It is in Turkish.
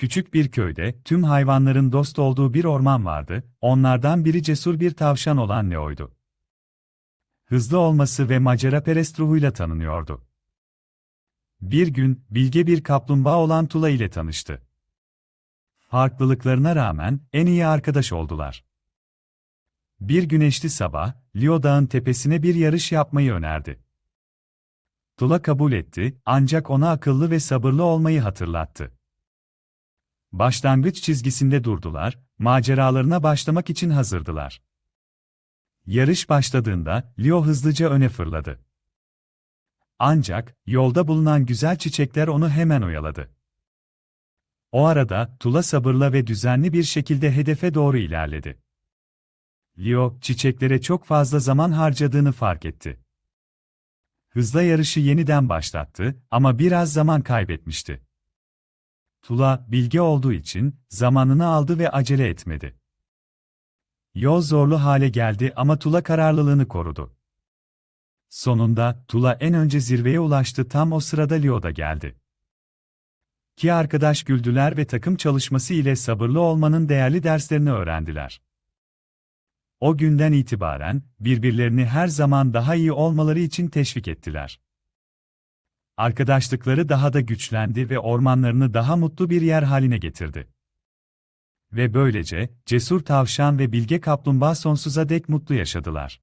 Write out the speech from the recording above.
Küçük bir köyde tüm hayvanların dost olduğu bir orman vardı, onlardan biri cesur bir tavşan olan Leo'ydu. Hızlı olması ve maceraperest ruhuyla tanınıyordu. Bir gün, bilge bir kaplumbağa olan Tula ile tanıştı. Farklılıklarına rağmen en iyi arkadaş oldular. Bir güneşli sabah, Leo Dağın tepesine bir yarış yapmayı önerdi. Tula kabul etti, ancak ona akıllı ve sabırlı olmayı hatırlattı. Başlangıç çizgisinde durdular, maceralarına başlamak için hazırdılar. Yarış başladığında, Leo hızlıca öne fırladı. Ancak, yolda bulunan güzel çiçekler onu hemen oyaladı. O arada, Tula sabırla ve düzenli bir şekilde hedefe doğru ilerledi. Leo, çiçeklere çok fazla zaman harcadığını fark etti. Hızla yarışı yeniden başlattı ama biraz zaman kaybetmişti. Tula, bilge olduğu için, zamanını aldı ve acele etmedi. Yol zorlu hale geldi ama Tula kararlılığını korudu. Sonunda, Tula en önce zirveye ulaştı tam o sırada Leo da geldi. İki arkadaş güldüler ve takım çalışması ile sabırlı olmanın değerli derslerini öğrendiler. O günden itibaren, birbirlerini her zaman daha iyi olmaları için teşvik ettiler. Arkadaşlıkları daha da güçlendi ve ormanlarını daha mutlu bir yer haline getirdi. Ve böylece, cesur tavşan ve bilge kaplumbağa sonsuza dek mutlu yaşadılar.